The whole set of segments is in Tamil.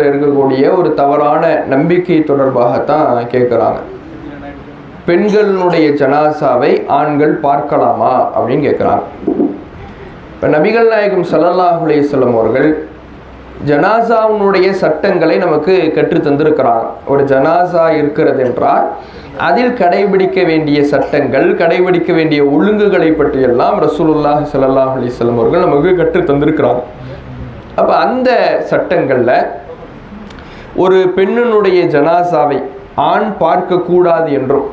இருக்கக்கூடிய ஒரு தவறான நம்பிக்கை தொடர்பாகத்தான் கேட்குறாங்க பெண்களுடைய ஜனாசாவை ஆண்கள் பார்க்கலாமா அப்படின்னு கேட்குறாங்க இப்போ நபிகள் நாயகம் சலல்லாஹுலே செல்லும் அவர்கள் ஜனாசாவினுடைய சட்டங்களை நமக்கு கற்று தந்திருக்கிறாங்க. ஒரு ஜனாசா இருக்கிறது என்றால் அதில் கடைபிடிக்க வேண்டிய சட்டங்கள் கடைபிடிக்க வேண்டிய ஒழுங்குகளை பற்றியெல்லாம் ரசூலுல்லாஹ் ஸல்லல்லாஹு அலைஹி செல்லும் அவர்கள் நமக்கு கற்று தந்திருக்கிறாங்க. அப்போ அந்த சட்டங்களில் ஒரு பெண்ணினுடைய ஜனாசாவை ஆண் பார்க்கக்கூடாது என்றும்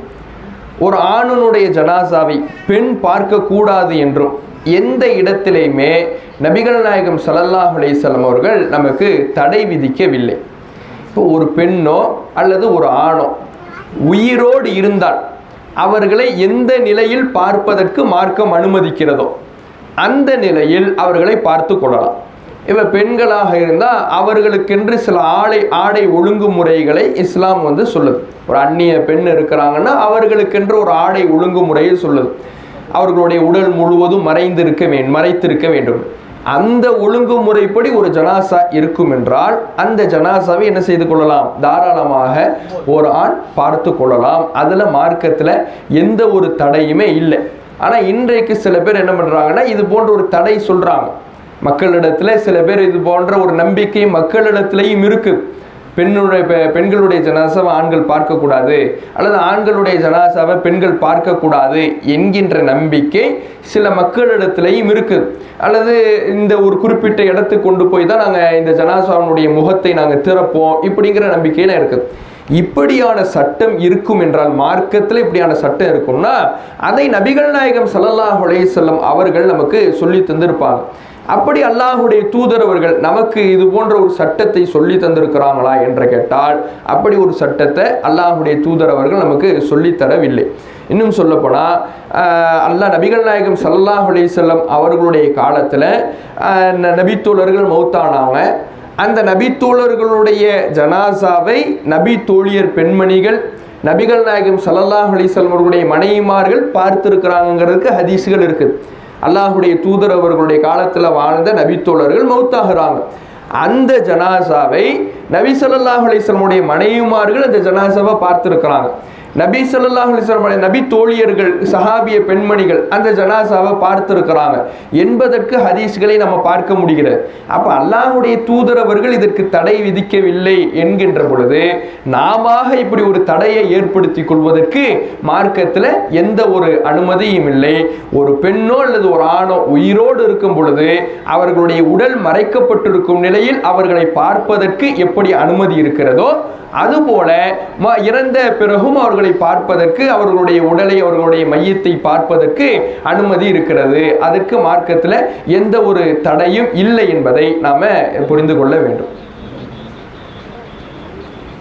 ஒரு ஆணுனுடைய ஜனாசாவை பெண் பார்க்கக்கூடாது என்றும் எந்த இடத்திலையுமே நபிகள் நாயகம் ஸல்லல்லாஹு அலைஹி அவர்கள் நமக்கு தடை விதிக்கவில்லை. இப்போ ஒரு பெண்ணோ அல்லது ஒரு ஆணோ உயிரோடு இருந்தால் அவர்களை எந்த நிலையில் பார்ப்பதற்கு மார்க்கம் அனுமதிக்கிறதோ அந்த நிலையில் அவர்களை பார்த்து கொள்ளலாம். இப்போ பெண்களாக இருந்தால் அவர்களுக்கென்று சில ஆடை ஆடை ஒழுங்குமுறைகளை இஸ்லாம் வந்து சொல்லுது. ஒரு அந்நிய பெண் இருக்கிறாங்கன்னா அவர்களுக்கென்று ஒரு ஆடை ஒழுங்குமுறையை சொல்லுது. அவர்களுடைய உடல் முழுவதும் மறைந்திருக்க வேண்டும் மறைத்திருக்க வேண்டும். அந்த ஒழுங்குமுறைப்படி ஒரு ஜனாசா இருக்கும் என்றால் அந்த ஜனாசாவை என்ன செய்து கொள்ளலாம்? தாராளமாக ஒரு ஆண் பார்த்து கொள்ளலாம். அதில் மார்க்கத்தில் எந்த ஒரு தடையுமே இல்லை. ஆனால் இன்றைக்கு சில பேர் என்ன பண்ணுறாங்கன்னா இது போன்ற ஒரு தடை சொல்கிறாங்க மக்களிடத்தில் சில பேர் இது போன்ற ஒரு நம்பிக்கை மக்களிடத்திலையும் இருக்குது பெண்ணுடைய பெ- பெண்களுடைய ஜனாசாவை ஆண்கள் பார்க்கக்கூடாது அல்லது ஆண்களுடைய ஜனாசாவை பெண்கள் பார்க்கக்கூடாது என்கின்ற நம்பிக்கை சில மக்களிடத்திலையும் இருக்குது அல்லது இந்த ஒரு குறிப்பிட்ட இடத்துக்கு கொண்டு போய் தான் நாங்கள் இந்த ஜனாசாவினுடைய முகத்தை நாங்கள் திறப்போம் இப்படிங்கிற நம்பிக்கையில் இருக்குது இப்படியான சட்டம் இருக்கும் என்றால் மார்க்கத்தில் இப்படியான சட்டம் இருக்கும்னா அதை நபிகள் நாயகம் சல்லல்லாஹ் செல்லும் அவர்கள் நமக்கு சொல்லி தந்திருப்பாங்க. அப்படி அல்லாஹுடைய தூதரவர்கள் நமக்கு இது போன்ற ஒரு சட்டத்தை சொல்லி தந்திருக்கிறாங்களா என்று கேட்டால் அப்படி ஒரு சட்டத்தை அல்லாஹுடைய தூதரவர்கள் நமக்கு சொல்லித் தரவில்லை. இன்னும் சொல்லப்போனால் அல்லாஹ் நபிகள் நாயகம் சல்லாஹ் அலைஹி அவர்களுடைய காலத்தில் நபித்தோழர்கள் மௌத்தானாங்க. அந்த நபித்தோழர்களுடைய ஜனாசாவை நபி தோழியர் பெண்மணிகள் நபிகள் நாயகம் சல்லாஹ் அலைஹி அவர்களுடைய மனைவிமார்கள் பார்த்திருக்கிறாங்கிறதுக்கு ஹதீஸ்கள் இருக்குது. அல்லாஹுடைய தூதர் அவர்களுடைய காலத்தில் வாழ்ந்த நபித்தோழர்கள் மௌத்தாகிறாங்க. அந்த ஜனாசாவை நபி சொல்லாஹ் அலிஸ்லமுடைய மனைவிமார்கள் அந்த ஜனாசாவை பார்த்திருக்கிறாங்க. நபி ஸல்லல்லாஹு அலிஸ்வரமலை நபி தோழியர்கள் சஹாபிய பெண்மணிகள் அந்த ஜனாசாவை பார்த்திருக்கிறாங்க. என்பதற்கு ஹதீஸ்களை நம்ம பார்க்க முடிகிறது. அப்போ அல்லாஹுடைய தூதரவர்கள் இதற்கு தடை விதிக்கவில்லை என்கின்ற பொழுது நாம இப்படி ஒரு தடையை ஏற்படுத்தி கொள்வதற்கு மார்க்கத்தில் எந்த ஒரு அனுமதியும் இல்லை. ஒரு பெண்ணோ அல்லது ஒரு ஆணோ உயிரோடு இருக்கும் பொழுது அவர்களுடைய உடல் மறைக்கப்பட்டிருக்கும் நிலையில் அவர்களை பார்ப்பதற்கு எப்படி அனுமதி இருக்கிறதோ அதுபோல இறந்த பிறகும் அவர்கள் அவர்களை பார்ப்பதற்கு அவர்களுடைய உடலை அவர்களுடைய மையத்தை பார்ப்பதற்கு அனுமதி இருக்கிறது. அதற்கு மார்க்கத்தில் எந்த ஒரு தடையும் இல்லை என்பதை நாம புரிந்து கொள்ள வேண்டும்.